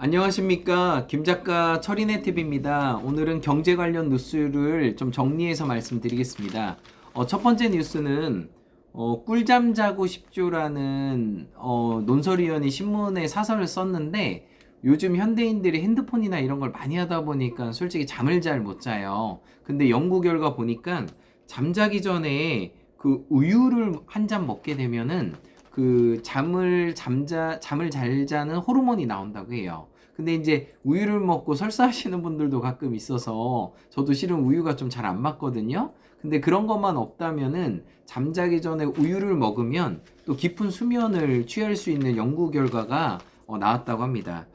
안녕하십니까 김 작가 철인의 팁입니다. 오늘은 경제 관련 뉴스를 좀 정리해서 말씀드리겠습니다. 어, 첫 번째 뉴스는 어, 꿀잠 자고 싶죠라는 어, 논설위원이 신문에 사설을 썼는데 요즘 현대인들이 핸드폰이나 이런 걸 많이 하다 보니까 솔직히 잠을 잘 못 자요. 근데 연구 결과 보니까 잠자기 전에 그 우유를 한 잔 먹게 되면은 그 잠을 잠자 잠을 잘 자는 호르몬이 나온다고 해요. 근데 이제 우유를 먹고 설사하시는 분들도 가끔 있어서 저도 실은 우유가 좀 잘 안 맞거든요. 근데 그런 것만 없다면은 잠자기 전에 우유를 먹으면 또 깊은 수면을 취할 수 있는 연구 결과가 어, 나왔다고 합니다.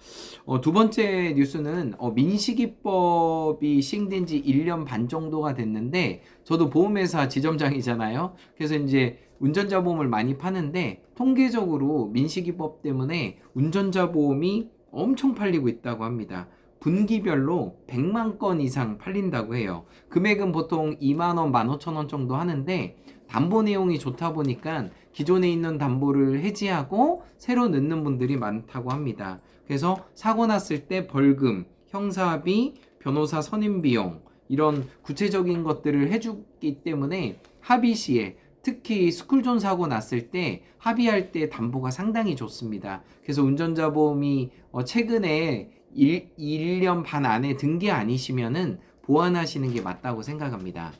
어, 두 번째 뉴스는 어, 민식이법이 시행된 지 1년 반 정도가 됐는데 저도 보험회사 지점장이잖아요. 그래서 이제 운전자 보험을 많이 파는데 통계적으로 민식이법 때문에 운전자 보험이 엄청 팔리고 있다고 합니다. 분기별로 100만 건 이상 팔린다고 해요. 금액은 보통 2만 원, 15,000원 정도 하는데 담보 내용이 좋다 보니까 기존에 있는 담보를 해지하고 새로 넣는 분들이 많다고 합니다. 그래서 사고 났을 때 벌금, 형사비, 변호사 선임 비용 이런 구체적인 것들을 해주기 때문에 합의 시에 특히 스쿨존 사고 났을 때 합의할 때 담보가 상당히 좋습니다. 그래서 운전자 보험이 어 최근에 1, 1년 반 안에 든 게 아니시면은 보완하시는 게 맞다고 생각합니다.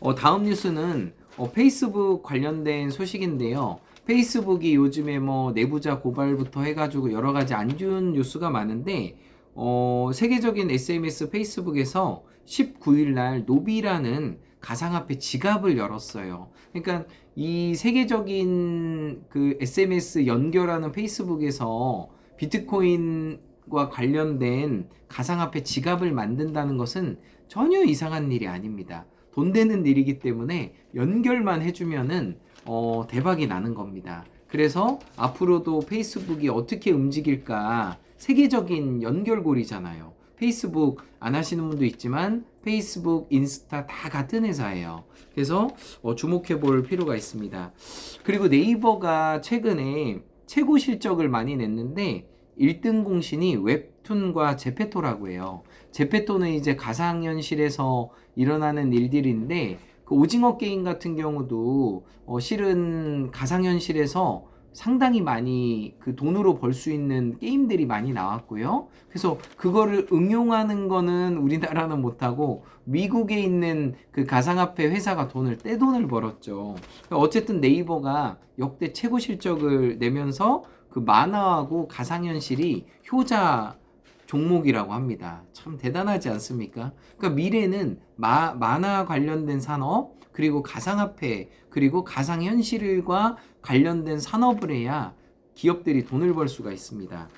어, 다음 뉴스는 어, 페이스북 관련된 소식인데요. 페이스북이 요즘에 뭐 내부자 고발부터 해가지고 여러 가지 안 좋은 뉴스가 많은데 어, 세계적인 SMS 페이스북에서 19일 날 노비라는 가상화폐 지갑을 열었어요. 그러니까 이 세계적인 그 SMS 연결하는 페이스북에서 비트코인 과 관련된 가상화폐 지갑을 만든다는 것은 전혀 이상한 일이 아닙니다. 돈 되는 일이기 때문에 연결만 해주면은 어, 대박이 나는 겁니다. 그래서 앞으로도 페이스북이 어떻게 움직일까 세계적인 연결고리잖아요. 페이스북 안 하시는 분도 있지만 페이스북, 인스타 다 같은 회사예요. 그래서 어, 주목해 볼 필요가 있습니다. 그리고 네이버가 최근에 최고 실적을 많이 냈는데 1등 공신이 웹툰과 제페토라고 해요. 제페토는 이제 가상현실에서 일어나는 일들인데 그 오징어 게임 같은 경우도 어, 실은 가상현실에서 상당히 많이 그 돈으로 벌 수 있는 게임들이 많이 나왔고요. 그래서 그거를 응용하는 거는 우리나라는 못하고 미국에 있는 그 가상화폐 회사가 돈을 떼돈을 벌었죠. 어쨌든 네이버가 역대 최고 실적을 내면서 그 만화하고 가상현실이 효자 종목이라고 합니다. 참 대단하지 않습니까? 그러니까 미래는 마, 만화 관련된 산업, 그리고 가상화폐, 그리고 가상현실과 관련된 산업을 해야 기업들이 돈을 벌 수가 있습니다.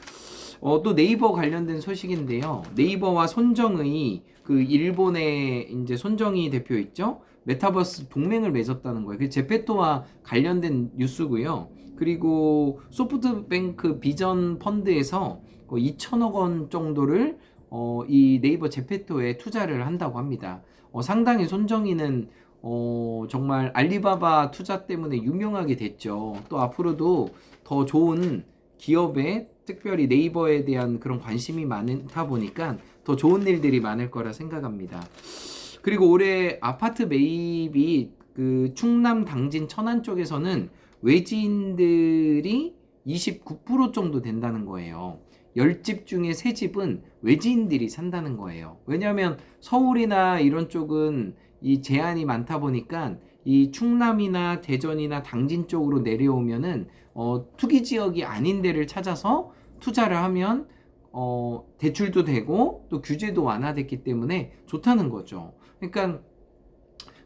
어, 또 네이버 관련된 소식인데요. 네이버와 손정의 그 일본의 이제 손정의 대표 있죠? 메타버스 동맹을 맺었다는 거예요. 그 제페토와 관련된 뉴스고요. 그리고 소프트뱅크 비전 펀드에서 2천억 그원 정도를 어, 이 네이버 제페토에 투자를 한다고 합니다. 어, 상당히 손정의는 어, 정말 알리바바 투자 때문에 유명하게 됐죠. 또 앞으로도 더 좋은 기업에 특별히 네이버에 대한 그런 관심이 많다 보니까 더 좋은 일들이 많을 거라 생각합니다. 그리고 올해 아파트 매입이 그 충남 당진 천안 쪽에서는 외지인들이 29% 정도 된다는 거예요. 10집 중에 3집은 외지인들이 산다는 거예요. 왜냐하면 서울이나 이런 쪽은 이 제한이 많다 보니까 이 충남이나 대전이나 당진 쪽으로 내려오면은 어, 투기 지역이 아닌 데를 찾아서 투자를 하면 어, 대출도 되고 또 규제도 완화됐기 때문에 좋다는 거죠. 그러니까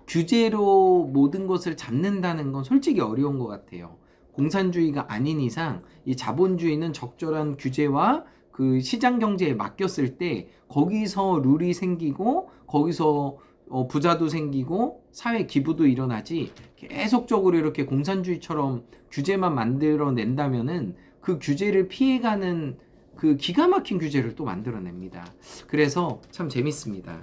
규제로 모든 것을 잡는다는 건 솔직히 어려운 것 같아요. 공산주의가 아닌 이상 이 자본주의는 적절한 규제와 그 시장 경제에 맡겼을 때 거기서 룰이 생기고 거기서 어, 부자도 생기고 사회 기부도 일어나지 계속적으로 이렇게 공산주의처럼 규제만 만들어낸다면은 그 규제를 피해가는 그 기가 막힌 규제를 또 만들어냅니다. 그래서 참 재밌습니다.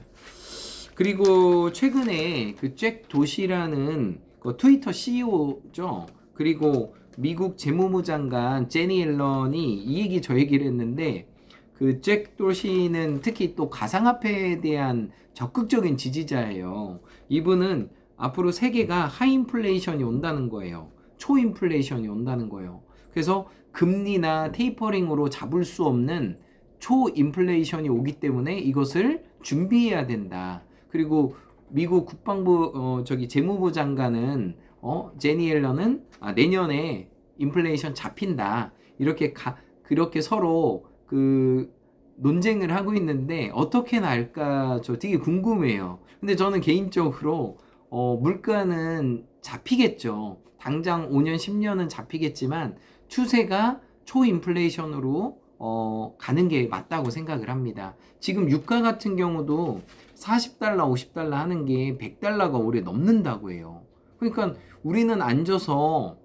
그리고 최근에 그 잭 도시라는 그 트위터 CEO죠. 그리고 미국 재무부 장관 제니 앨런이 이 얘기 저 얘기를 했는데 그잭 도시는 특히 또 가상화폐에 대한 적극적인 지지자예요. 이분은 앞으로 세계가 하인플레이션이 온다는 거예요. 초인플레이션이 온다는 거예요. 그래서 금리나 테이퍼링으로 잡을 수 없는 초인플레이션이 오기 때문에 이것을 준비해야 된다. 그리고 미국 국방부 어 저기 재무부 장관은 어 제니 앨런은 아, 내년에 인플레이션 잡힌다. 이렇게 가, 그렇게 서로 그 논쟁을 하고 있는데 어떻게 날까 저 되게 궁금해요. 근데 저는 개인적으로 어, 물가는 잡히겠죠. 당장 5년, 10년은 잡히겠지만 추세가 초인플레이션으로 어, 가는 게 맞다고 생각을 합니다. 지금 유가 같은 경우도 40달러, 50달러 하는 게 100달러가 올해 넘는다고 해요. 그러니까 우리는 앉아서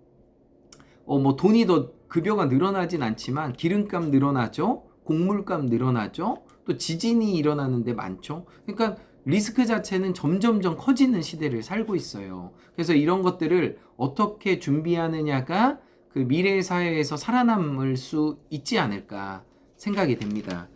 어, 뭐 돈이 더 급여가 늘어나진 않지만 기름값 늘어나죠. 곡물값 늘어나죠. 또 지진이 일어나는데 많죠. 그러니까 리스크 자체는 점점점 커지는 시대를 살고 있어요. 그래서 이런 것들을 어떻게 준비하느냐가 그 미래 사회에서 살아남을 수 있지 않을까 생각이 됩니다.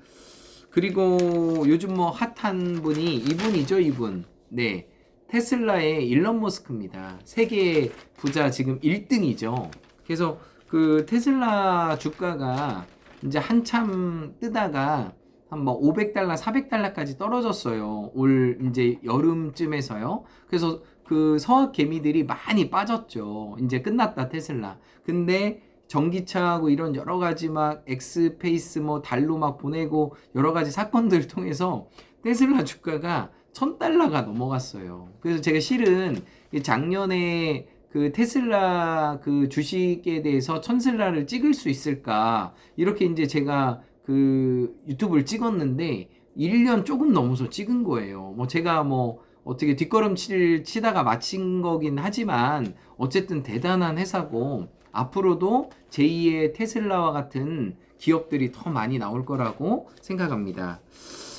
그리고 요즘 뭐 핫한 분이 이분이죠, 이분. 네. 테슬라의 일론 머스크입니다. 세계 부자 지금 1등이죠. 그래서 그 테슬라 주가가 이제 한참 뜨다가 한 뭐 500달러, 400달러까지 떨어졌어요. 올 이제 여름쯤에서요. 그래서 그 서학 개미들이 많이 빠졌죠. 이제 끝났다 테슬라. 근데 전기차하고 이런 여러 가지 막 엑스페이스 뭐 달로 막 보내고 여러 가지 사건들을 통해서 테슬라 주가가 1000달러가 넘어갔어요. 그래서 제가 실은 작년에 그 테슬라 그 주식에 대해서 천슬라를 찍을 수 있을까 이렇게 이제 제가 그 유튜브를 찍었는데 1년 조금 넘어서 찍은 거예요. 뭐 제가 뭐 어떻게 뒷걸음질 치다가 마친 거긴 하지만 어쨌든 대단한 회사고 앞으로도 제2의 테슬라와 같은 기업들이 더 많이 나올 거라고 생각합니다.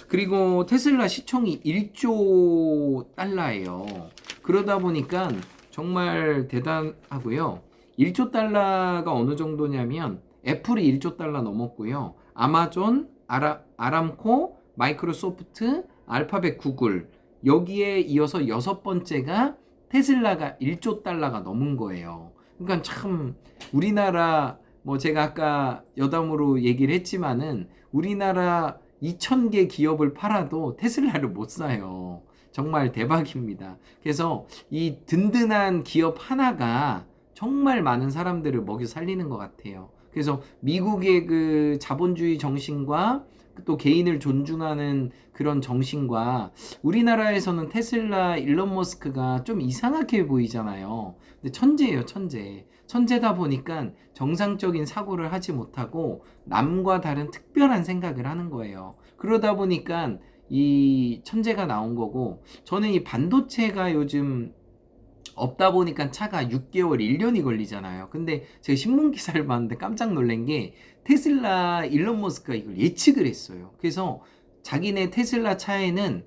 그리고 테슬라 시총이 1조 달러예요. 그러다 보니까 정말 대단하고요. 1조 달러가 어느 정도냐면 애플이 1조 달러 넘었고요. 아마존, 아라, 아람코, 마이크로소프트, 알파벳, 구글 여기에 이어서 여섯 번째가 테슬라가 1조 달러가 넘은 거예요. 그러니까 참 우리나라 뭐 제가 아까 여담으로 얘기를 했지만은 우리나라 2,000개 기업을 팔아도 테슬라를 못 사요. 정말 대박입니다. 그래서 이 든든한 기업 하나가 정말 많은 사람들을 먹여 살리는 것 같아요. 그래서 미국의 그 자본주의 정신과 또 개인을 존중하는 그런 정신과 우리나라에서는 테슬라 일론 머스크가 좀 이상하게 보이잖아요. 근데 천재예요, 천재. 천재다 보니까 정상적인 사고를 하지 못하고 남과 다른 특별한 생각을 하는 거예요. 그러다 보니까 이 천재가 나온 거고 저는 이 반도체가 요즘 없다 보니까 차가 6개월, 1년이 걸리잖아요. 근데 제가 신문 기사를 봤는데 깜짝 놀란 게 테슬라 일론 머스크가 이걸 예측을 했어요. 그래서 자기네 테슬라 차에는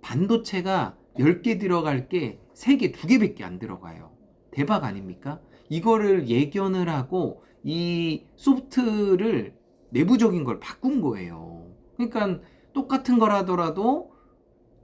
반도체가 10개 들어갈 게 3개, 2개밖에 안 들어가요. 대박 아닙니까? 이거를 예견을 하고 이 소프트를 내부적인 걸 바꾼 거예요. 그러니까 똑같은 거라더라도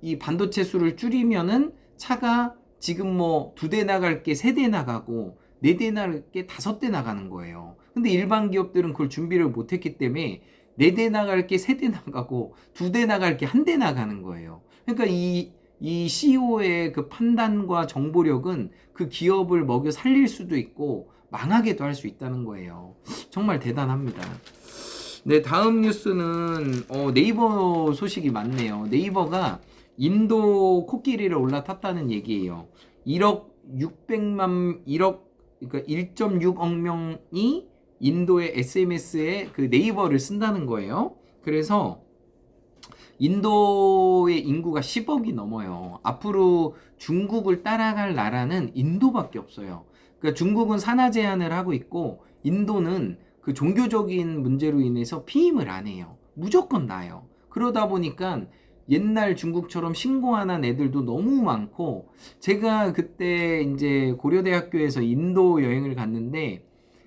이 반도체 수를 줄이면은 차가 지금 뭐 두 대 나갈 게 세 대 나가고 네 대 나갈 게 다섯 대 나가는 거예요. 근데 일반 기업들은 그걸 준비를 못 했기 때문에 네 대 나갈 게 세 대 나가고 두 대 나갈 게 한 대 나가는 거예요. 그러니까 이, 이 CEO의 그 판단과 정보력은 그 기업을 먹여 살릴 수도 있고 망하게도 할 수 있다는 거예요. 정말 대단합니다. 네, 다음 뉴스는 어, 네이버 소식이 많네요. 네이버가 인도 코끼리를 올라탔다는 얘기예요. 1억 600만 1억 그러니까 1.6억 명이 인도의 SMS에 그 네이버를 쓴다는 거예요. 그래서 인도의 인구가 10억이 넘어요. 앞으로 중국을 따라갈 나라는 인도밖에 없어요. 그러니까 중국은 산하 제한을 하고 있고 인도는 그 종교적인 문제로 인해서 피임을 안 해요. 무조건 나요. 그러다 보니까 옛날 중국처럼 신고 안 한 애들도 너무 많고 제가 그때 이제 고려대학교에서 인도 여행을 갔는데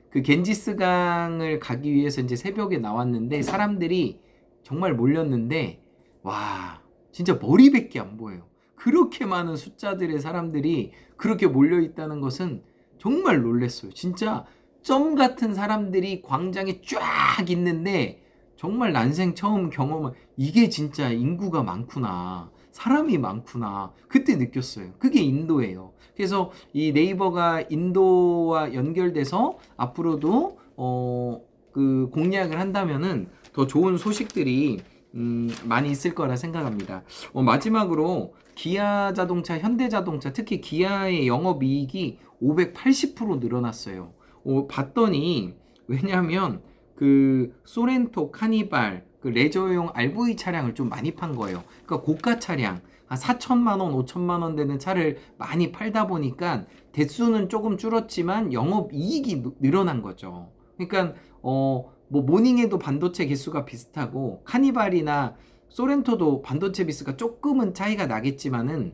그 겐지스강을 가기 위해서 이제 새벽에 나왔는데 사람들이 정말 몰렸는데 와 진짜 머리밖에 안 보여요. 그렇게 많은 숫자들의 사람들이 그렇게 몰려 있다는 것은 정말 놀랐어요. 진짜 점 같은 사람들이 광장에 쫙 있는데 정말 난생 처음 경험한 이게 진짜 인구가 많구나. 사람이 많구나. 그때 느꼈어요. 그게 인도예요. 그래서 이 네이버가 인도와 연결돼서 앞으로도 어 그 공략을 한다면은 더 좋은 소식들이 음, 많이 있을 거라 생각합니다. 어, 마지막으로 기아 자동차, 현대 자동차, 특히 기아의 영업 이익이 580% 늘어났어요. 어, 봤더니 왜냐하면 그 소렌토, 카니발, 그 레저용 RV 차량을 좀 많이 판 거예요. 그러니까 고가 차량 한 4천만 원, 5천만 원 되는 차를 많이 팔다 보니까 대수는 조금 줄었지만 영업 이익이 느- 늘어난 거죠. 그러니까 어 뭐 모닝에도 반도체 개수가 비슷하고 카니발이나 소렌토도 반도체 비수가 조금은 차이가 나겠지만은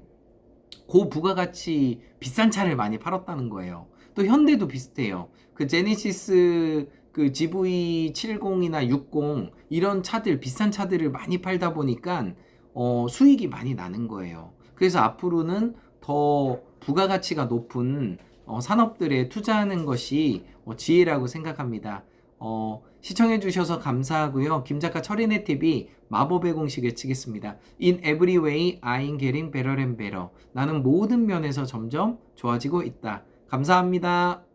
고 부가가치 비싼 차를 많이 팔았다는 거예요. 또 현대도 비슷해요. 그 제네시스 그 GV70이나 60 이런 차들 비싼 차들을 많이 팔다 보니까 어, 수익이 많이 나는 거예요. 그래서 앞으로는 더 부가가치가 높은 어, 산업들에 투자하는 것이 어, 지혜라고 생각합니다. 어, 시청해 주셔서 감사하고요. 김 작가 철인의 TV 마법의 공식 외치겠습니다. In every way, I'm getting better and better. 나는 모든 면에서 점점 좋아지고 있다. 감사합니다.